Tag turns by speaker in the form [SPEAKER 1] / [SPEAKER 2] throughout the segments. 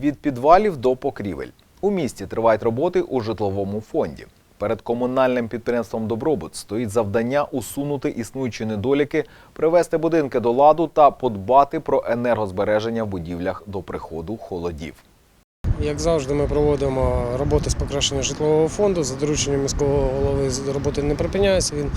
[SPEAKER 1] від підвалів до покрівель. У місті тривають роботи у житловому фонді. Перед комунальним підприємством Добробут стоїть завдання усунути існуючі недоліки, привести будинки до ладу та подбати про енергозбереження в будівлях до приходу холодів.
[SPEAKER 2] Як завжди, ми проводимо роботи з покращення житлового фонду. За дорученням міського голови роботи не припиняються. Він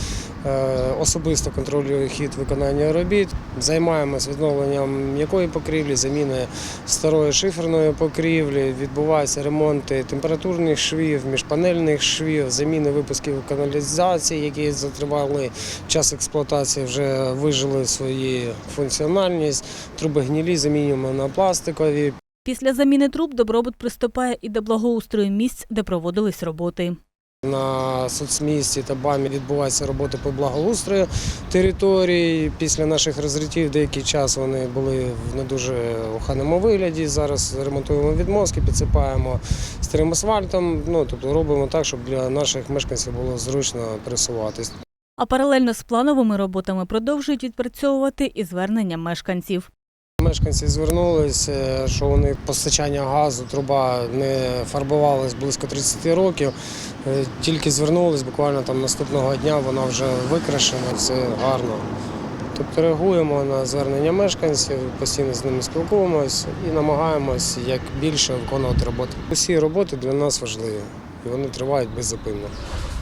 [SPEAKER 2] е, особисто контролює хід виконання робіт. Займаємось відновленням м'якої покрівлі, заміною старої шиферної покрівлі. Відбуваються ремонти температурних швів, міжпанельних швів, заміни випусків каналізації, які затривали час експлуатації, вже вижили свою функціональність. Труби гнілі замінюємо на пластикові.
[SPEAKER 3] Після заміни труб добробут приступає і до благоустрою місць, де проводились роботи.
[SPEAKER 2] На соцмісті та БАМі відбуваються роботи по благоустрою території. Після наших розритів деякий час вони були в не дуже оханому вигляді. Зараз ремонтуємо відмозки, підсипаємо старим асфальтом. Ну тобто робимо так, щоб для наших мешканців було зручно пересуватись.
[SPEAKER 3] А паралельно з плановими роботами продовжують відпрацьовувати і звернення мешканців.
[SPEAKER 2] Мешканці звернулися, що них постачання газу, труба не фарбувалась близько 30 років. Е, Тільки звернулись, буквально там наступного дня вона вже викрашена, все гарно. Тобто реагуємо на звернення мешканців, постійно з ними спілкуємося і намагаємось як більше виконувати роботи. Усі роботи для нас важливі і вони тривають беззупинно.